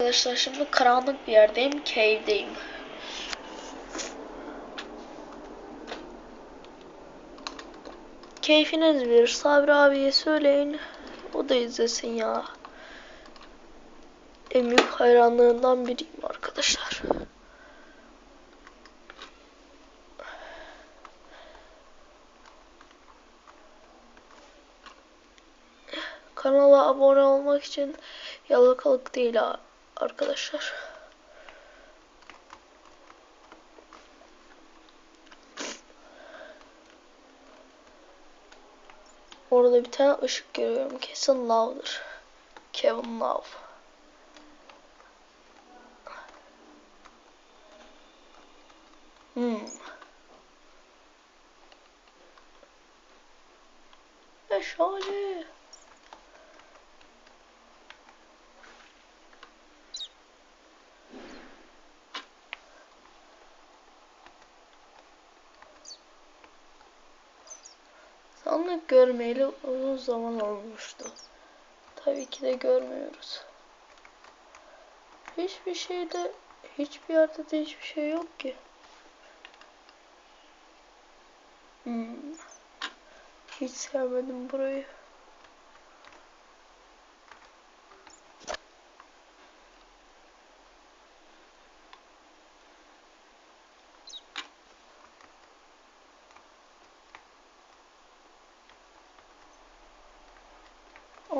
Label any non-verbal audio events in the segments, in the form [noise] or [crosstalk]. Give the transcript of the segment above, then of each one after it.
Arkadaşlar şimdi karanlık bir yerdeyim. Cave'deyim. Keyfiniz bilir. Sabri abiye söyleyin. O da izlesin ya. En büyük hayranlığından biriyim arkadaşlar. Kanala abone olmak için yalakalık değil ha- arkadaşlar. Orada bir tane ışık görüyorum. Kesin Love'dır. Kevin Love. Hmm. Meşale. Sandık görmeyeli uzun zaman olmuştu. Tabii ki de görmüyoruz. Hiçbir şeyde, hiçbir yerde de hiçbir şey yok ki. Hmm. Hiç sevmedim burayı.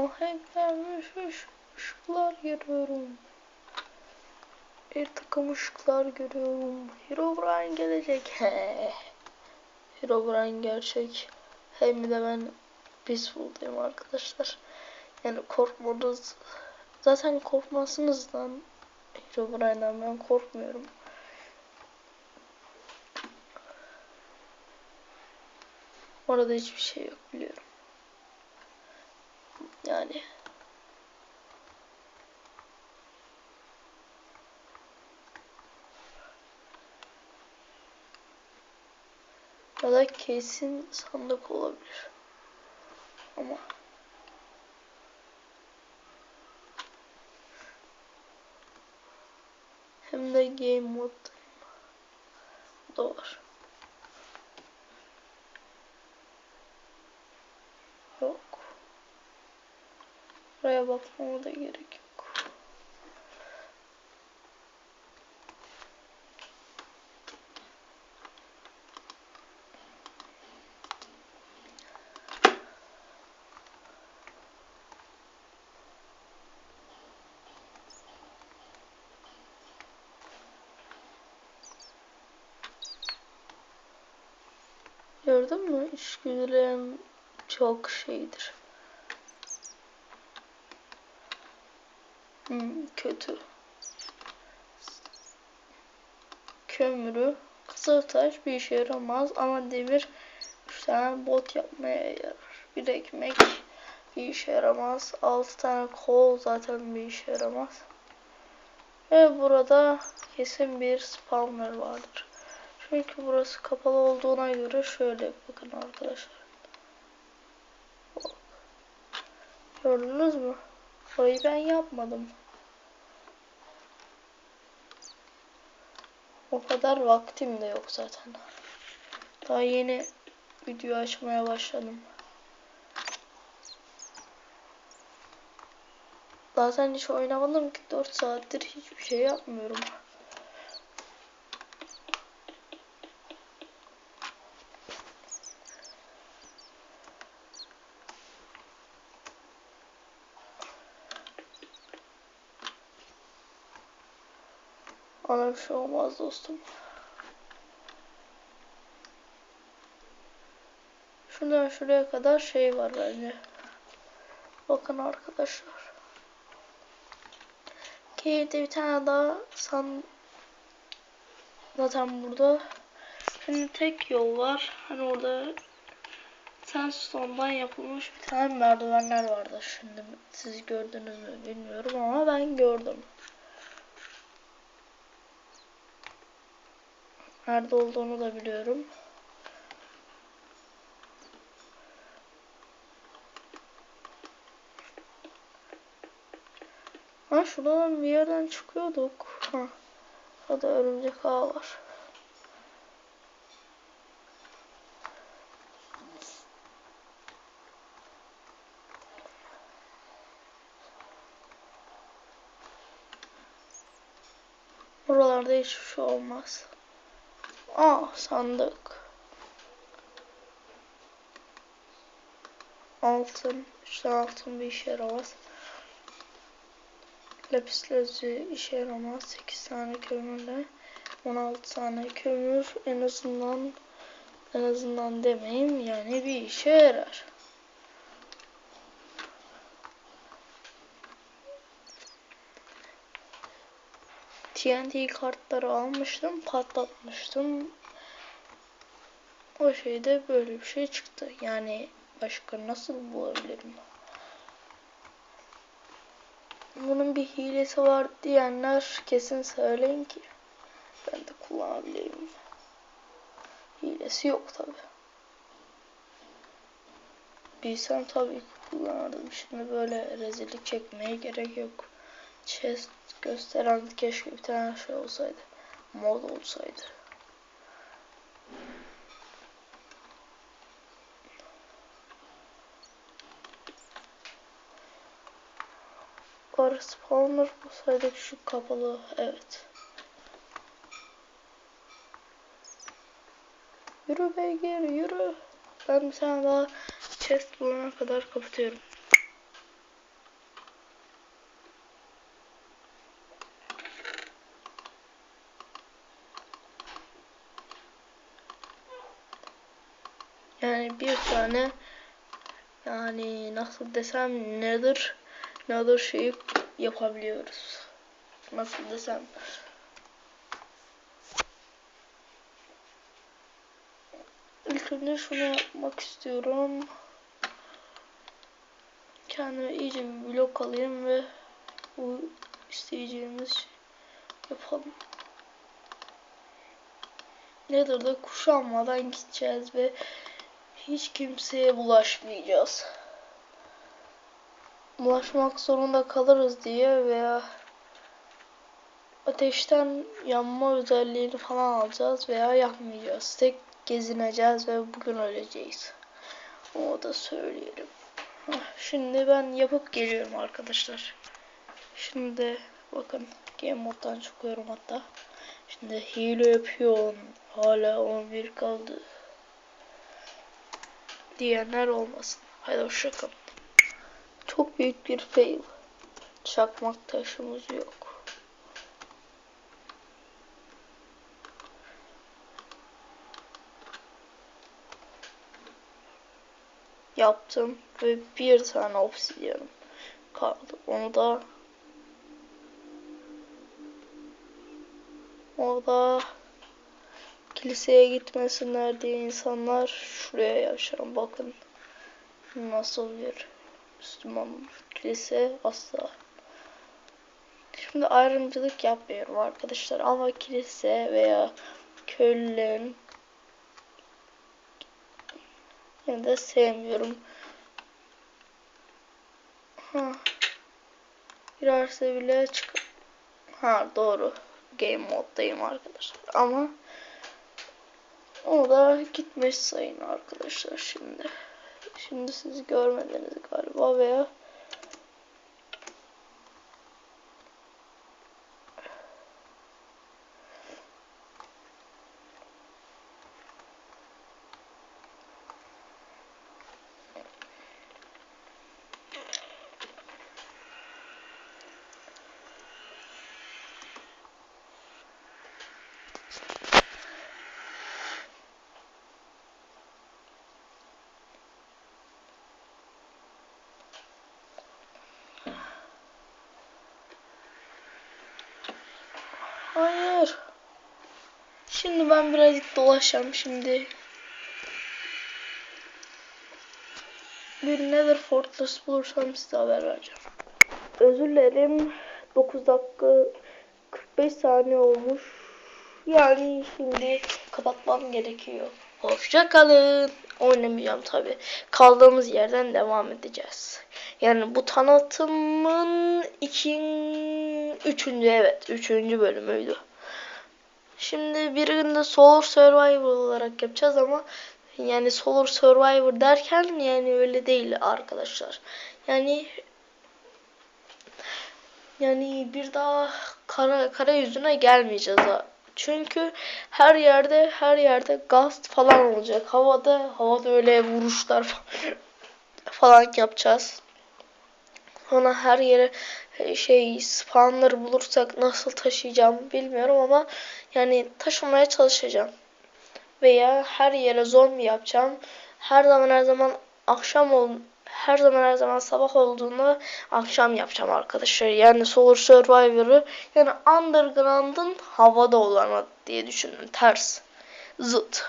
Ahenklenmiş ış- ışıklar görüyorum. Bir takım ışıklar görüyorum. Herobrine gelecek. He. Herobrine gerçek. Hem de ben peaceful'dayım arkadaşlar. Yani korkmanız zaten korkmazsınızdan Herobrine'den ben korkmuyorum. Orada hiçbir şey yok biliyorum. Yani ya da kesin sandık olabilir. Ama hem de game. Bu da var. Yok. Buraya bakmama da gerek yok. Gördün mü? İçgüdülerim çok şeydir. Hmm, kötü. Kömürü, kızıltaş bir işe yaramaz ama demir üç tane bot yapmaya yarar. Bir ekmek bir işe yaramaz. Altı tane kol zaten bir işe yaramaz. Ve burada kesin bir spawner vardır. Çünkü burası kapalı olduğuna göre şöyle bakın arkadaşlar. Gördünüz mü? Orayı ben yapmadım. O kadar vaktim de yok zaten. Daha yeni video açmaya başladım. Zaten hiç oynamadım ki 4 saattir hiçbir şey yapmıyorum. Ona bir şey olmaz dostum. Şuradan şuraya kadar şey var bence. Bakın arkadaşlar. Cave'de bir tane daha san zaten burada şimdi tek yol var. Hani orada sandstone'dan yapılmış bir tane merdivenler vardı. Şimdi siz gördünüz mü bilmiyorum ama ben gördüm. Nerede olduğunu da biliyorum. Ha şuradan bir yerden çıkıyorduk. Ha. Hadi örümcek ağı var. Buralarda hiçbir şey olmaz. Aa sandık. Altın. İşte altın bir işe yaramaz. Lapis lazuli işe yaramaz. 8 tane kömürle 16 tane kömür en azından en azından demeyeyim yani bir işe yarar. TNT kartları almıştım, patlatmıştım. O şeyde böyle bir şey çıktı. Yani başka nasıl bulabilirim? Bunun bir hilesi var diyenler kesin söyleyin ki ben de kullanabilirim. Hilesi yok tabi. Bilsem tabii ki kullanırdım. Şimdi böyle rezillik çekmeye gerek yok. Chest gösteren keşke bir tane şey olsaydı. Mod olsaydı. Var spawner olsaydı şu kapalı. Evet. Yürü beygir yürü. Ben bir tane daha chest bulana kadar kapatıyorum. Yani bir tane yani nasıl desem nedir nedir şeyi yapabiliyoruz. Nasıl desem İlk önce şunu yapmak istiyorum. Kendime iyice bir blok alayım ve bu isteyeceğimiz şey yapalım. Nether'da kuşanmadan gideceğiz ve hiç kimseye bulaşmayacağız. Bulaşmak zorunda kalırız diye veya ateşten yanma özelliğini falan alacağız veya yapmayacağız. Tek gezineceğiz ve bugün öleceğiz. O da söyleyelim. Şimdi ben yapıp geliyorum arkadaşlar. Şimdi bakın game moddan çıkıyorum hatta. Şimdi hile yapıyorum. Hala 11 kaldı. Diyenler olmasın. Haydi hoşçakalın. Çok büyük bir fail. Çakmak taşımız yok. Yaptım ve bir tane obsidyenim kaldı. Onu da o da kiliseye gitmesinler diye insanlar şuraya yaşar. Bakın nasıl bir Müslüman kilise asla. Şimdi ayrımcılık yapmıyorum arkadaşlar ama kilise veya köylülerin yine de sevmiyorum. Ha. Girerse bile çık. Ha doğru. Game moddayım arkadaşlar. Ama o da gitmiş sayın arkadaşlar şimdi. Şimdi siz görmediniz galiba veya Hayır. Şimdi ben birazcık dolaşacağım şimdi. Bir Nether Fortress bulursam size haber vereceğim. Özür dilerim. 9 dakika 45 saniye olmuş. Yani şimdi kapatmam gerekiyor. Hoşça kalın. Oynamayacağım tabi. Kaldığımız yerden devam edeceğiz. Yani bu tanıtımın iki, üçüncü evet üçüncü bölümüydü. Şimdi birinde Solar Survivor olarak yapacağız ama yani Solar Survivor derken yani öyle değil arkadaşlar. Yani yani bir daha kara kara yüzüne gelmeyeceğiz. ha. Çünkü her yerde her yerde gaz falan olacak. Havada havada öyle vuruşlar fa- [laughs] falan yapacağız. Sonra her yere şey spawnları bulursak nasıl taşıyacağım bilmiyorum ama yani taşımaya çalışacağım. Veya her yere zombi yapacağım. Her zaman her zaman akşam ol her zaman her zaman sabah olduğunda akşam yapacağım arkadaşlar. Yani Solar Survivor'ı yani Underground'ın havada olanı diye düşünün. Ters. Zıt.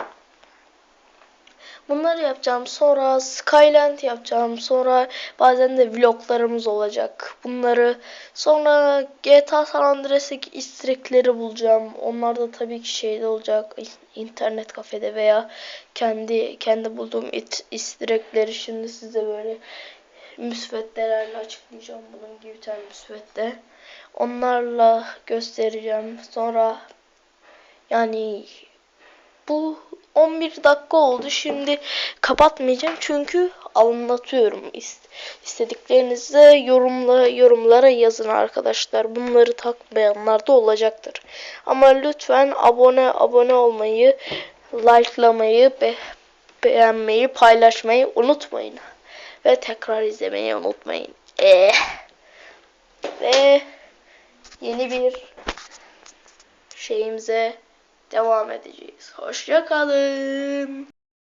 Bunları yapacağım. Sonra Skyland yapacağım. Sonra bazen de vloglarımız olacak. Bunları sonra GTA San Andreas'taki istekleri bulacağım. Onlar da tabii ki şeyde olacak. internet kafede veya kendi kendi bulduğum istekleri şimdi size böyle müsveddelerle açıklayacağım. Bunun gibi bir tane müsvedde. Onlarla göstereceğim. Sonra yani bu 11 dakika oldu. Şimdi kapatmayacağım çünkü anlatıyorum. İst- İstediklerinizi yorumla yorumlara yazın arkadaşlar. Bunları takmayanlar da olacaktır. Ama lütfen abone abone olmayı, likelamayı, be- beğenmeyi, paylaşmayı unutmayın. Ve tekrar izlemeyi unutmayın. Eh. Ve yeni bir şeyimize devam edeceğiz. Hoşça kalın.